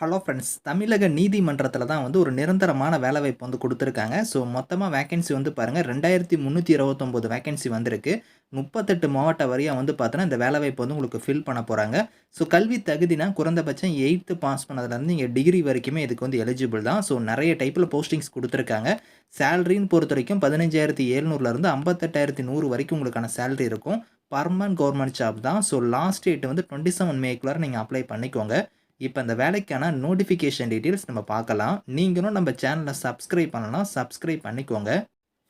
Hello friends தமிழக நீதிமன்றத்தில் தான் வந்து ஒரு நிரந்தரமான வேலைவாய்ப்பு வந்து கொடுத்துருக்காங்க. ஸோ மொத்தமாக வேகன்சி வந்து பாருங்கள் ரெண்டாயிரத்தி முந்நூற்றி இருபத்தொம்போது வேகன்சி வந்திருக்கு. முப்பத்தெட்டு மாவட்ட வரையாக வந்து பார்த்தோன்னா இந்த வேலைவாய்ப்பு வந்து உங்களுக்கு ஃபில் பண்ண போகிறாங்க ஸோ கல்வி தகுதினா குறைந்தபட்சம் எயித்து பாஸ் பண்ணதுலேருந்து நீங்கள் டிகிரி வரைக்குமே இதுக்கு வந்து எலிஜிபிள் தான். ஸோ நிறைய டைப்பில் போஸ்டிங்ஸ் கொடுத்துருக்காங்க. சேலரின்னு பொறுத்த வரைக்கும் பதினஞ்சாயிரத்தி எழுநூறுலேருந்து ஐம்பத்தெட்டாயிரத்தி நூறு வரைக்கும் உங்களுக்கான சேலரி இருக்கும். பர்மனன்ட் கவர்மெண்ட் ஜாப் தான். ஸோ லாஸ்ட் டேட் வந்து டுவெண்ட்டி செவன் மேக்குள்ளார நீங்கள் அப்ளை பண்ணிக்கோங்க. இப்போ இந்த வேலைக்கான நோட்டிஃபிகேஷன் டீட்டெயில்ஸ் நம்ம பார்க்கலாம். நீங்களும் நம்ம சேனலை சப்ஸ்கிரைப் பண்ணலாம் சப்ஸ்கிரைப் பண்ணிக்கோங்க.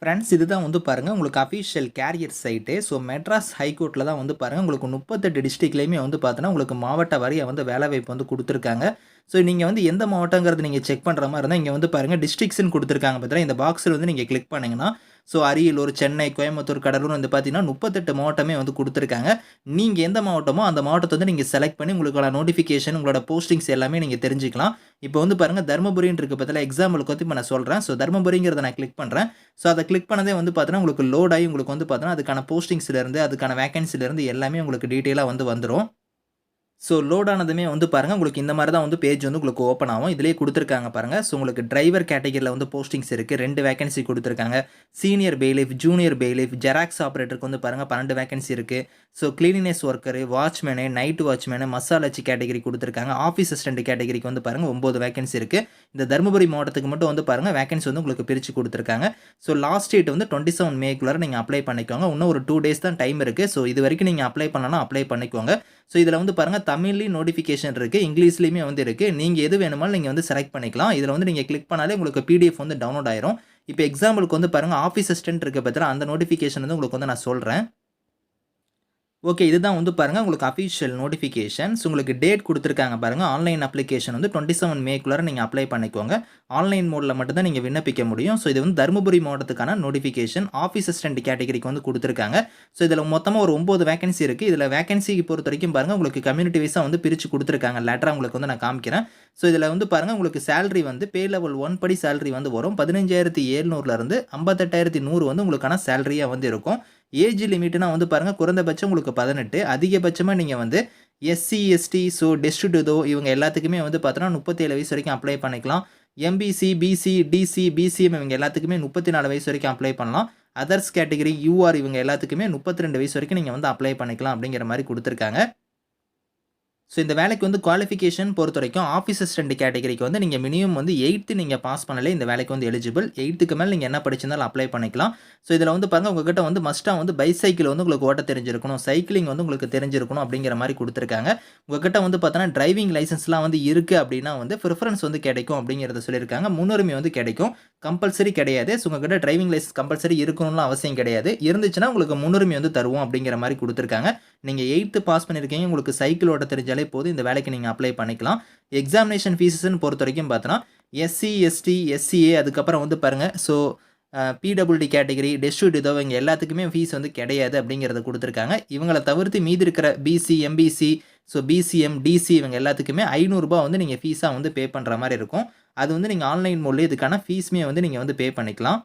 ஃப்ரெண்ட்ஸ் இது தான் வந்து பாருங்கள் உங்களுக்கு official career site so Madras ஹைகோர்ட்டில் தான் வந்து பாருங்கள் உங்களுக்கு முப்பத்தெட்டு டிஸ்ட்ரிக்ட்லேயுமே வந்து பார்த்தோன்னா உங்களுக்கு மாவட்ட வரியை வந்து வேலைவாய்ப்பு வந்து கொடுத்துருக்காங்க. ஸோ நீங்கள் வந்து எந்த மாவட்டங்கிறது நீங்கள் செக் பண்ணுற மாதிரி இருந்தால் இங்கே வந்து பாருங்கள் டிஸ்ட்ரிக்ஸ்னு கொடுத்துருக்காங்க பார்த்தீங்கன்னா இந்த பாக்ஸில் வந்து நீங்கள் கிளிக் பண்ணிங்கன்னா ஸோ அரியலூர் சென்னை கோயம்புத்தூர் கடலூர் வந்து பார்த்தீங்கன்னா முப்பத்தெட்டு மாவட்டமே வந்து கொடுத்துருக்காங்க. நீங்கள் எந்த மாவட்டமோ அந்த மாவட்டத்தை வந்து நீங்கள் செலக்ட் பண்ணி உங்களுக்கான நோட்டிஃபிகேஷன் உங்களோட போஸ்டிங்ஸ் எல்லாமே நீங்கள் தெரிஞ்சுக்கலாம். இப்போ வந்து பாருங்கள் தருமபுரின்னு இருக்க பற்றில எக்ஸாம்பிளுக்கு வந்து இப்போ நான் சொல்கிறேன் ஸோ தருமபுரிங்கிறத நான் கிளிக் பண்ணுறேன் ஸோ அதை கிளிக் பண்ணதே வந்து பார்த்தீங்கன்னா உங்களுக்கு லோட் ஆகி உங்களுக்கு வந்து பார்த்தீங்கன்னா அதுக்கான போஸ்டிங்ஸ்லேருந்து அதுக்கான வேகன்சிலேருந்து எல்லாமே உங்களுக்கு டீட்டெயிலாக வந்து வந்துடும் ஸோ லோட் ஆனதுமே வந்து பாருங்கள் உங்களுக்கு இந்த மாதிரி தான் வந்து பேஜ் வந்து உங்களுக்கு ஓப்பன் ஆகும். இதிலே கொடுத்துருக்காங்க பாருங்கள் ஸோ உங்களுக்கு டிரைவர் கேட்டகரியில் வந்து போஸ்டிங்ஸ் இருக்குது ரெண்டு வேகன்சி கொடுத்துருக்காங்க. Senior bailiff junior bailiff xerox ஆப்ரேட்டருக்கு வந்து பாருங்கள் பன்னெண்டு வேகன்சி இருக்குது so cleanliness worker watchman night watchman மசாலாச்சி category கொடுத்துருக்காங்க. ஆஃபீஸ் அசிஸ்டன்ட் கேட்டகரிக்கு வந்து பாருங்கள் ஒம்பது வேகன்சி இருக்குது இந்த தருமபுரி மாவட்டத்துக்கு மட்டும் வந்து பாருங்கள் வேகன்சி வந்து உங்களுக்கு பிரித்து கொடுத்துருக்காங்க. ஸோ லாஸ்ட் டேட் வந்து டுவெண்ட்டி செவன் மேக்குள்ளார நீங்கள் அப்ளை பண்ணிக்கோங்க. இன்னும் ஒரு டூ டேஸ் தான் டைம் இருக்குது ஸோ இது வரைக்கும் நீங்கள் அப்ளை பண்ணலாம் அப்ளை பண்ணிக்கோங்க. ஸோ இதில் வந்து பாருங்கள் தமிழ்லேயும் நோட்டிஃபிகேஷன் இருக்குது இங்கிலீஷ்லேயுமே வந்து இருக்குது நீங்கள் எது வேணுமாலும் நீங்கள் வந்து செலக்ட் பண்ணிக்கலாம். இதில் வந்து நீங்கள் கிளிக் பண்ணாலே உங்களுக்கு பிடிஎஃப் வந்து டவுன்லோட் ஆயிரும். இப்போ எக்ஸாம்பிளுக்கு வந்து பாருங்கள் ஆஃபீஸ் அசிஸ்டன்ட் இருக்க பற்றில அந்த நோட்டிஃபிகேஷன் வந்து உங்களுக்கு வந்து நான் சொல்கிறேன் ஓகே இதுதான் வந்து பாருங்கள் உங்களுக்கு அஃபிஷியல் நோட்டிஃபிகேஷன்ஸ் உங்களுக்கு டேட் கொடுத்துருக்காங்க பாருங்கள் ஆன்லைன் அப்ளிகேஷன் வந்து டுவெண்ட்டி செவன் மேக்குள்ளார நீங்கள் அப்ளை பண்ணிக்கோங்க ஆன்லைன் மோடில் மட்டும்தான் நீங்கள் விண்ணப்பிக்க முடியும். ஸோ இது வந்து தருமபுரி மாவட்டத்துக்கான நோட்டிஃபிகேஷன் ஆஃபீஸ் அசிஸ்டன்ட் கேட்டகரிக்கு வந்து கொடுத்துருக்காங்க. ஸோ இதில் மொத்தமாக ஒரு ஒம்பது வேகன்சி இருக்குது இதில் வேகன்சிக்கு பொறுத்த வரைக்கும் பாருங்கள் உங்களுக்கு கம்யூனிட்டி வைஸாக வந்து பிரித்து கொடுத்துருக்காங்க. லேட்டராக உங்களுக்கு வந்து நான் காமிக்கிறேன். ஸோ இதில் வந்து பாருங்கள் உங்களுக்கு சேலரி வந்து பே லெவல் ஒன் படி சேலரி வந்து வரும். பதினஞ்சாயிரத்தி ஏழ்நூறுலேருந்து ஐம்பத்தெட்டாயிரத்தி நூறு வந்து உங்களுக்கான சேலரியாக வந்து இருக்கும். ஏஜ் லிமிட்னா வந்து பாருங்கள் குறைந்தபட்சம் உங்களுக்கு பதினெட்டு அதிகபட்சமாக நீங்கள் வந்து எஸ்சி எஸ்டி ஸோ டெஸ்டிடியூதோ இவங்க எல்லாத்துக்குமே வந்து பார்த்தோன்னா முப்பத்தேழு வயசு வரைக்கும் அப்ளை பண்ணிக்கலாம். எம்பிசி பிசி டிசி பிசிஎம் இவங்க எல்லாத்துக்குமே முப்பத்தி நாலு வயசு வரைக்கும் அப்ளை பண்ணலாம். அதர்ஸ் கேட்டகரி யூஆர் இவங்க எல்லாத்துக்குமே முப்பத்தி ரெண்டு வயசு வரைக்கும் நீங்கள் வந்து அப்ளை பண்ணிக்கலாம் அப்படிங்கிற மாதிரி கொடுத்துருக்காங்க. ஸோ இந்த வேலைக்கு வந்து குவாலிஃபிகேஷன் பொறுத்த வரைக்கும் ஆஃபீஸ் அசிஸ்டன்ட் கேட்டகரிக்கு வந்து நீங்கள் மினிமம் வந்து எயித்து நீங்கள் பாஸ் பண்ணலே இந்த வேலைக்கு வந்து எலிஜிபிள் எயித்துக்கு மேலே நீங்கள் என்ன படிச்சிருந்தாலும் அப்ளை பண்ணிக்கலாம். ஸோ இதில் வந்து பாருங்கள் உங்ககிட்ட வந்து மஸ்ட்டாக வந்து பைசைக்கிள் வந்து உங்களுக்கு ஓட்ட தெரிஞ்சிருக்கணும் சைக்கிளிங் வந்து உங்களுக்கு தெரிஞ்சிருக்கணும் அப்படிங்கிற மாதிரி கொடுத்துருக்காங்க. உங்ககிட்ட வந்து பார்த்தோன்னா டிரைவிங் லைசன்ஸ்லாம் வந்து இருக்குது அப்படின்னா வந்து ப்ரிஃபரன்ஸ் வந்து கிடைக்கும் அப்படிங்கிறத சொல்லியிருக்காங்க. முன்னுரிமை வந்து கிடைக்கும். கம்பல்சரி கிடையாது. ஸோ உங்ககிட்ட டிரைவிங் லைசன்ஸ் கம்பல்சரி இருக்கணும்னு அவசியம் கிடையாது. இருந்துச்சுன்னா உங்களுக்கு முன்னுரிமை வந்து தருவோம் அப்படிங்கிற மாதிரி கொடுத்துருக்காங்க. நீங்கள் எயித்து பாஸ் பண்ணியிருக்கீங்க உங்களுக்கு சைக்கிள் ஓட்ட தெரிஞ்சாலே போதும். இந்த வேலைக்கு நீங்கள் அப்ளை பண்ணிக்கலாம். எக்ஸாமினேஷன் ஃபீஸஸ்ன்னு பொறுத்த வரைக்கும் பார்த்தோன்னா எஸ்சி எஸ்டி எஸ்சிஏ அதுக்கப்புறம் வந்து பாருங்கள் ஸோ பிடபிள்டி கேட்டகரி டெஸ்டியூட் இதோ இவங்க எல்லாத்துக்குமே ஃபீஸ் வந்து கிடையாது அப்படிங்கிறத கொடுத்துருக்காங்க. இவங்களை தவிர்த்து மீதி இருக்கிற BC MBC so BCM DC இவங்க எல்லாத்துக்குமே ஐநூறுரூபா வந்து நீங்கள் ஃபீஸாக வந்து பே பண்ணுற மாதிரி இருக்கும். அது வந்து நீங்கள் ஆன்லைன் மூலியம் இதுக்கான ஃபீஸுமே வந்து நீங்கள் வந்து பே பண்ணிக்கலாம்.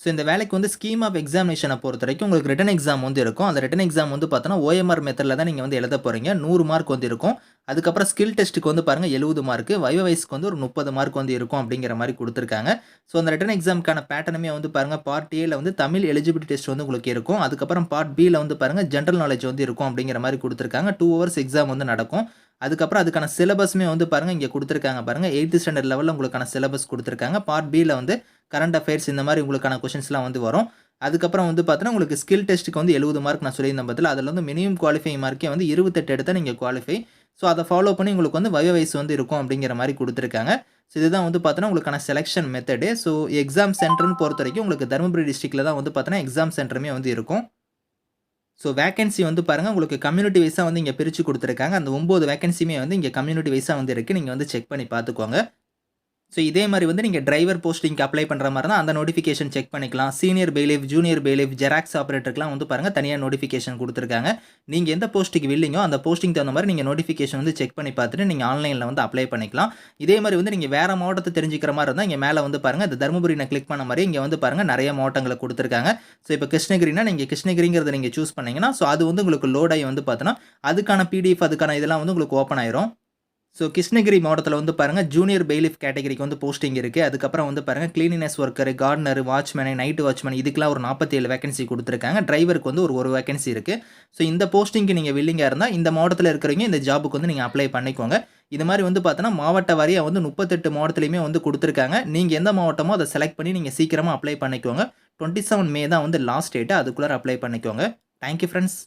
ஸோ இந்த வேலைக்கு வந்து ஸ்கீம் ஆஃப் எக்ஸாமினேஷனை பொறுத்த வரைக்கும் உங்களுக்கு ரிட்டன் எக்ஸாம் வந்து இருக்கும். அந்த ரிட்டன் எக்ஸாம் வந்து பார்த்தோன்னா ஓஎம்ஆர் மெத்தடில் தான் நீங்கள் வந்து எழுத போகிறீங்க நூறு மார்க் வந்து இருக்கும். அதுக்கப்புறம் ஸ்கில் டெஸ்ட்டுக்கு வந்து பாருங்கள் எழுபது மார்க்கு வைவ வயசுக்கு வந்து ஒரு முப்பது மார்க் வந்து இருக்கும் அப்படிங்கிற மாதிரி கொடுத்துருக்காங்க. ஸோ அந்த ரிட்டன் எக்ஸாமுக்கான பேட்டர்னுமே வந்து பாருங்கள் பார்ட் ஏல வந்து தமிழ் எலிஜிபிலிட்டி டெஸ்ட் வந்து உங்களுக்கு இருக்கும். அதுக்கப்புறம் பார்ட் பியில் வந்து பாருங்கள் ஜென்ரல் நாலேஜ் வந்து இருக்கும் அப்படிங்கிற மாதிரி கொடுத்துருக்காங்க. டூ ஹவர்ஸ் எக்ஸாம் வந்து நடக்கும். அதுக்கப்புறம் அதுக்கான சிலபஸுமே வந்து பாருங்கள் இங்கே கொடுத்துருக்காங்க பாருங்கள் எயித்து ஸ்டாண்டர்ட் லெவலில் உங்களுக்கான சிலபஸ் கொடுத்துருக்காங்க. பார்ட் பியில் வந்து கரண்ட் அஃபேர்ஸ் இந்த மாதிரி உங்களுக்கான கொஷின்ஸ்லாம் வந்து வரும். அதுக்கப்புறம் வந்து பார்த்தீங்கன்னா உங்களுக்கு ஸ்கில் டெஸ்ட்டுக்கு வந்து எழுபது மார்க் நான் சொல்லியிருந்தேன் பதில் அதில் வந்து மினிமம் குவாலிஃபை மார்க்கே வந்து இருபத்தெட்டு எடுத்தால் நீங்கள் குவாலிஃபை ஸோ அதை ஃபாலோ பண்ணி உங்களுக்கு வந்து வய வயசு வந்து இருக்கும் அப்படிங்கிற மாதிரி கொடுத்துருக்காங்க. ஸோ இதுதான் வந்து பார்த்தோன்னா உங்களுக்கான செலெக்ஷன் மெத்தடு ஸோ எக்ஸாம் சென்டர்னு பொறுத்த வரைக்கும் உங்களுக்கு தருமபுரி டிஸ்ட்ரிக்டில் தான் வந்து பார்த்தோன்னா எக்ஸாம் சென்டருமே வந்து இருக்கும். ஸோ வேகன்சி வந்து பாருங்கள் உங்களுக்கு கம்யூனிட்டி வைஸாக வந்து இங்கே பிரித்து கொடுத்துருக்காங்க. அந்த ஒம்பது வேகன்சியுமே வந்து இங்கே கம்யூனிட்டி வைஸாக வந்து இருக்குது நீங்கள் வந்து செக் பண்ணி பார்த்துக்கோங்க. ஸோ இதே மாதிரி வந்து நீங்கள் டிரைவர் போஸ்டிங்க்கு அப்ளை பண்ணுற மாதிரி தான் அந்த நோட்டிஃபிகேஷன் செக் பண்ணிக்கலாம். Senior bailiff junior bailiff xerox ஆப்ரேட்டருக்குலாம் வந்து பாருங்கள் தனியாக நோட்டிஃபிகேஷன் கொடுத்துருக்காங்க. நீங்கள் எந்த போஸ்ட்டுக்கு வில்லிங்கோ அந்த போஸ்டிங் தகுந்த மாதிரி நீங்கள் நோட்டிஃபிகேஷன் வந்து செக் பண்ணி பார்த்துட்டு நீங்கள் ஆன்லைனில் வந்து அப்ளை பண்ணிக்கலாம். இதே மாதிரி வந்து நீங்கள் வேறு மாவட்டத்தை தெரிஞ்சுக்கிற மாதிரி இருந்தால் இங்கே மேலே வந்து பாருங்கள் இந்த தருமபுரினை கிளிக் பண்ண மாதிரி இங்கே வந்து பாருங்கள் நிறைய மாவட்டங்களை கொடுத்துருக்காங்க. ஸோ இப்போ கிருஷ்ணகிரினா நீங்கள் கிருஷ்ணகிரிங்கிறத நீங்கள் சூஸ் பண்ணிங்கன்னா ஸோ அது வந்து உங்களுக்கு லோடாகி வந்து பார்த்தோன்னா அதுக்கான பிடிஎஃப் அதுக்கான இதெல்லாம் வந்து உங்களுக்கு ஓப்பன் ஆயிரும். ஸோ கிருஷ்ணகிரி மாவட்டத்தில் வந்து பாருங்கள் ஜூனியர் பெய்லிஃப் கேட்டகரிக்கு வந்து போஸ்டிங் இருக்குது அதுக்கப்புறம் வந்து பாருங்கள் cleanliness worker gardener watchman night watchman இதுக்கெல்லாம் ஒரு நாற்பத்தி ஏழு வேகன்சி கொடுத்துருக்காங்க. டிரைவருக்கு வந்து ஒரு ஒரு வேகன்சி இருக்குது ஸோ இந்த போஸ்டிங்க்கு நீங்கள் வில்லிங்காக இருந்தால் இந்த மாவட்டத்தில் இருக்கிறவங்க இந்த ஜாபுக்கு வந்து நீங்கள் அப்ளை பண்ணிக்கோங்க. இது மாதிரி வந்து பார்த்தோன்னா மாவட்ட வாரியாக வந்து முப்பத்தெட்டு மாவட்டத்துலையுமே வந்து கொடுத்துருக்காங்க. நீங்கள் எந்த மாவட்டமோ அதை செலக்ட் பண்ணி நீங்கள் சீக்கிரமாக அப்ளை பண்ணிக்கோங்க. டுவெண்ட்டி செவன் மே தான் வந்து லாஸ்ட் டேட்டு அதுக்குள்ளே அப்ளை பண்ணிக்கோங்க. Thank you friends